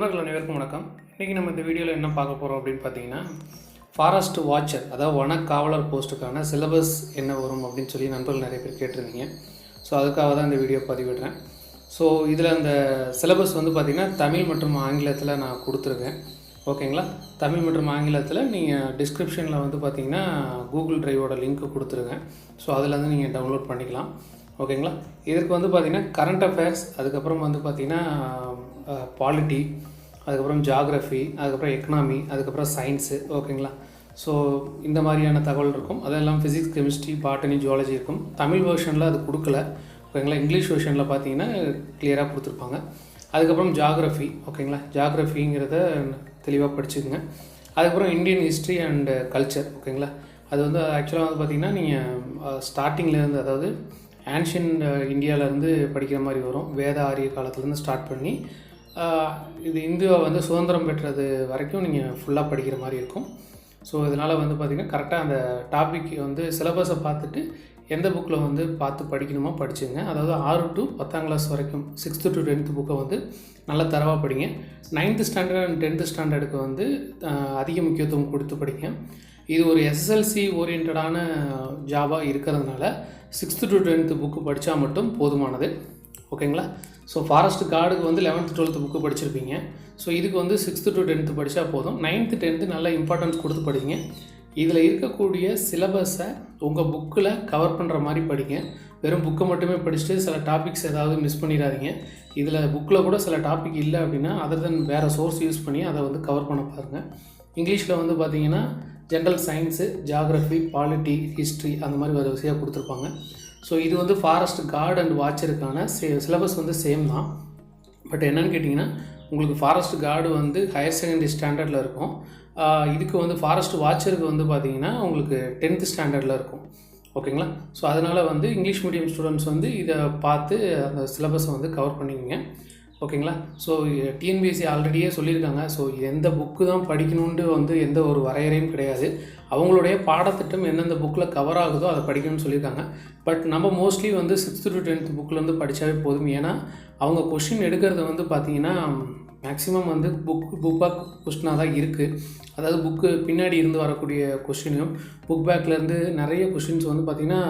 நண்பர்கள் அனைவருக்கும் வணக்கம். இன்றைக்கி நம்ம இந்த வீடியோவில் என்ன பார்க்க போகிறோம் அப்படின்னு பார்த்தீங்கன்னா ஃபாரஸ்ட் வாட்சர் அதாவது வன காவலர் போஸ்ட்டுக்கான சிலபஸ் என்ன வரும் அப்படின்னு சொல்லி நண்பர்கள் நிறைய பேர் கேட்டிருந்தீங்க. ஸோ அதுக்காக தான் இந்த வீடியோ பதிவிடுறேன். ஸோ இதில் அந்த சிலபஸ் வந்து பார்த்திங்கன்னா தமிழ் மற்றும் ஆங்கிலத்தில் நான் கொடுத்துருக்கேன். ஓகேங்களா? தமிழ் மற்றும் ஆங்கிலத்தில் நீங்கள் டிஸ்கிரிப்ஷனில் வந்து பார்த்தீங்கன்னா கூகுள் ட்ரைவோட லிங்க் கொடுத்துருக்கேன். ஸோ அதில் வந்து நீங்கள் டவுன்லோட் பண்ணிக்கலாம். ஓகேங்களா? இதற்கு வந்து பார்த்திங்கன்னா கரண்ட் அஃபேர்ஸ் அதுக்கப்புறம் வந்து பார்த்திங்கன்னா பாலிட்டி அதுக்கப்புறம் ஜாகிரஃபி அதுக்கப்புறம் எக்கனாமி அதுக்கப்புறம் சயின்ஸு ஓகேங்களா? ஸோ இந்த மாதிரியான தகவல் இருக்கும். அதெல்லாம் ஃபிசிக்ஸ் கெமிஸ்ட்ரி பாட்டனி ஜுவாலஜி இருக்கும். தமிழ் வெர்ஷனில் அது கொடுக்கல. ஓகேங்களா? இங்கிலீஷ் வெர்ஷனில் பார்த்தீங்கன்னா கிளியராக கொடுத்துருப்பாங்க. அதுக்கப்புறம் ஜாகிரஃபி ஓகேங்களா? ஜாகிரஃபிங்கிறத தெளிவாக படிச்சுக்கோங்க. அதுக்கப்புறம் இந்தியன் ஹிஸ்ட்ரி அண்டு கல்ச்சர் ஓகேங்களா? அது வந்து ஆக்சுவலாக வந்து பார்த்திங்கன்னா நீங்கள் ஸ்டார்டிங்லேருந்து அதாவது ஆன்ஷியன் இந்தியாவிலேருந்து படிக்கிற மாதிரி வரும். வேத ஆரிய காலத்துலேருந்து ஸ்டார்ட் பண்ணி இது இந்தியா வந்து சுதந்திரம் பெற்றது வரைக்கும் நீங்கள் ஃபுல்லாக படிக்கிற மாதிரி இருக்கும். ஸோ இதனால் வந்து பார்த்திங்கன்னா கரெக்டாக அந்த டாபிக் வந்து சிலபஸை பார்த்துட்டு எந்த புக்கில் வந்து பார்த்து படிக்கணுமோ படிச்சுங்க. அதாவது ஆறு டு பத்தாம் கிளாஸ் வரைக்கும் சிக்ஸ்த்து டு டென்த்து புக்கை வந்து நல்லா தரவாக படிங்க. நைன்த்து ஸ்டாண்டர்ட் அண்ட் டென்த்து ஸ்டாண்டர்டுக்கு வந்து அதிக முக்கியத்துவம் கொடுத்து படிங்க. இது ஒரு எஸ்எஸ்எல்சி ஓரியன்டான ஜாபாக இருக்கிறதுனால சிக்ஸ்த்து டு டென்த்து புக்கு படித்தா மட்டும் போதுமானது. ஓகேங்களா? ஸோ ஃபாரஸ்ட் கார்டுக்கு வந்து லெவன்த்து டுவெல்த்து புக்கு படிச்சிருப்பீங்க. ஸோ இதுக்கு வந்து சிக்ஸ்த்து டு டென்த்து படித்தா போதும். நைன்த்து டென்த்து நல்லா இம்பார்ட்டன்ஸ் கொடுத்து படிங்க. இதில் இருக்கக்கூடிய சிலபஸை உங்கள் புக்கில் கவர் பண்ணுற மாதிரி படிங்க. வெறும் புக்கை மட்டுமே படிச்சுட்டு சில டாபிக்ஸ் ஏதாவது மிஸ் பண்ணிடாதீங்க. இதில் புக்கில் கூட சில டாபிக் இல்லை அப்படின்னா அதர் தென் வேறு சோர்ஸ் யூஸ் பண்ணி அதை வந்து கவர் பண்ண பாருங்கள் இங்கிலீஷில் வந்து பார்த்தீங்கன்னா general science geography polity history அந்த மாதிரி வரிசையாக கொடுத்துருப்பாங்க. ஸோ இது வந்து ஃபாரஸ்ட் கார்டு அண்ட் வாட்சருக்கான சே சிலபஸ் வந்து சேம் தான். பட் என்னென்னு கேட்டிங்கன்னா உங்களுக்கு ஃபாரஸ்ட் கார்டு வந்து ஹையர் செகண்டரி ஸ்டாண்டர்டில் இருக்கும். இதுக்கு வந்து ஃபாரஸ்ட் வாட்சருக்கு வந்து பார்த்தீங்கன்னா உங்களுக்கு டென்த்து ஸ்டாண்டர்டில் இருக்கும். ஓகேங்களா ஸோ அதனால் வந்து இங்கிலீஷ் மீடியம் ஸ்டூடெண்ட்ஸ் வந்து இதை பார்த்து அந்த சிலபஸை வந்து கவர் பண்ணிக்கிங்க. ஓகேங்களா? ஸோ டிஎன்பிஎஸ்சி ஆல்ரெடியே சொல்லியிருக்காங்க. ஸோ எந்த புக்கு தான் படிக்கணுன்ட்டு வந்து எந்த ஒரு வரையறையும் கிடையாது. அவங்களுடைய பாடத்திட்டம் எந்தெந்த புக்கில் கவர் ஆகுதோ அதை படிக்கணும்னு சொல்லியிருக்காங்க. பட் நம்ம மோஸ்ட்லி வந்து சிக்ஸ்த்து டு டென்த் புக்கிலேருந்து படித்தாவே போதும். ஏன்னா அவங்க கொஷின் எடுக்கிறது வந்து பார்த்திங்கன்னா மேக்ஸிமம் வந்து புக் புக் பேக் கொஸ்டினாக தான் இருக்குது அதாவது புக்கு பின்னாடி இருந்து வரக்கூடிய கொஷினும் புக் பேக்லேருந்து நிறைய கொஷின்ஸ் வந்து பார்த்திங்கன்னா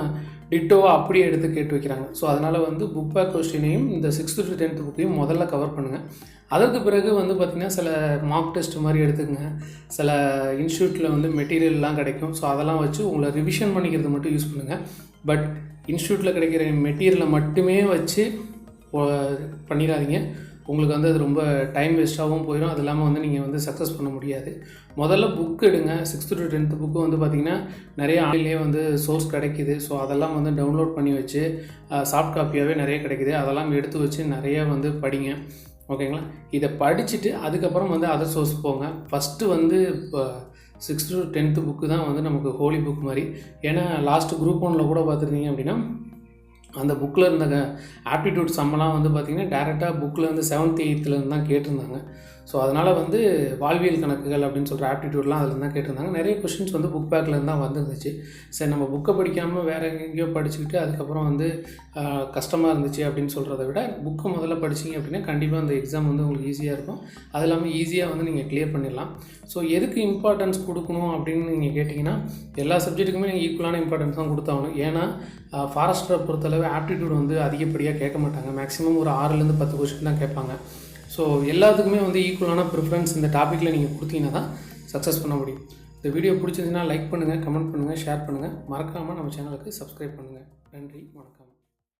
டிட்டோவாக அப்படியே எடுத்து கேட்டு வைக்கிறாங்க. ஸோ அதனால் வந்து புக் பேக் கொஸ்டினையும் இந்த சிக்ஸ்த்து டு டென்த் புக்கையும் முதல்ல கவர் பண்ணுங்கள் அதற்கு பிறகு வந்து பார்த்திங்கன்னா சில மார்க் டெஸ்ட் மாதிரி எடுத்துக்கங்க. சில இன்ஸ்டியூட்டில் வந்து மெட்டீரியல்லாம் கிடைக்கும். ஸோ அதெல்லாம் வச்சு உங்களை ரிவிஷன் பண்ணிக்கிறது மட்டும் யூஸ் பண்ணுங்கள் பட் இன்ஸ்டியூட்டில் கிடைக்கிற மெட்டீரியலை மட்டுமே வச்சு பண்ணிடாதீங்க. உங்களுக்கு வந்து அது ரொம்ப டைம் வேஸ்ட்டாகவும் போயிடும் அது இல்லாமல் வந்து நீங்கள் வந்து சக்ஸஸ் பண்ண முடியாது. முதல்ல புக் எடுங்க. சிக்ஸ்த்து டு டென்த்து புக்கு வந்து பார்த்திங்கன்னா நிறைய ஆன்லைன்லேயே வந்து சோர்ஸ் கிடைக்குது. ஸோ அதெல்லாம் வந்து டவுன்லோட் பண்ணி வச்சு சாஃப்ட் காப்பியாகவே நிறைய கிடைக்குது. அதெல்லாம் எடுத்து வச்சு நிறைய வந்து படிங்க. ஓகேங்களா? இதை படிச்சுட்டு அதுக்கப்புறம் வந்து அதர் சோர்ஸ் போங்க. ஃபஸ்ட்டு வந்து இப்போ சிக்ஸ்த்து டு டென்த்து புக்கு தான் வந்து நமக்கு ஹோலி புக் மாதிரி. ஏன்னா லாஸ்ட் குரூப் ஒனில் கூட பார்த்துருந்தீங்க அப்படின்னா அந்த புக்கில் இருந்த ஆப்டிடியூட் சம்மெல்லாம் வந்து பார்த்திங்கன்னா டேரெக்டாக புக்கில் வந்து செவன்த் எயித்துலேருந்து தான் கேட்டிருந்தாங்க. ஸோ அதனால் வந்து வாழ்வியல் கணக்குகள் அப்படின்னு சொல்கிற ஆப்டிடியூட்லாம் அதில் தான் கேட்டிருந்தாங்க. நிறைய கொஷின்ஸ் வந்து புக் பேக்லேருந்து தான் வந்துருந்துச்சு. சரி நம்ம புக்கை படிக்காமல் வேறு எங்கேயோ படிச்சுக்கிட்டு அதுக்கப்புறம் வந்து கஷ்டமாக இருந்துச்சு அப்படின்னு சொல்கிறத விட புக்கை முதல்ல படிச்சீங்க அப்படின்னா கண்டிப்பாக அந்த எக்ஸாம் வந்து உங்களுக்கு ஈஸியாக இருக்கும். அது இல்லாமல் ஈஸியாக வந்து நீங்கள் கிளியர் பண்ணிடலாம். ஸோ எதுக்கு இம்பார்ட்டன்ஸ் கொடுக்கணும் அப்படின்னு நீங்கள் கேட்டிங்கன்னா எல்லா சப்ஜெக்ட்டுக்குமே நீங்கள் ஈக்குவலான இம்பார்ட்டன்ஸ் தான் கொடுத்தாகணும். ஏன்னா ஃபாரஸ்டரை பொறுத்தளவு ஆப்டிடியூட் வந்து அதிகப்படியாக கேட்க மாட்டாங்க. மேக்ஸிமம் ஒரு ஆறுலேருந்து பத்து கொஸ்டின் தான் கேட்பாங்க. ஸோ எல்லாத்துக்குமே வந்து ஈக்குவலான ப்ரிஃபரன்ஸ் இந்த டாப்பிக்கில் நீங்கள் கொடுத்தீங்கன்னா தான் சக்ஸஸ் பண்ண முடியும். இந்த வீடியோ பிடிச்சதுன்னா லைக் பண்ணுங்கள் கமெண்ட் பண்ணுங்கள் ஷேர் பண்ணுங்கள் மறக்காமல் நம்ம சேனலுக்கு சப்ஸ்கிரைப் பண்ணுங்கள் நன்றி வணக்கம்.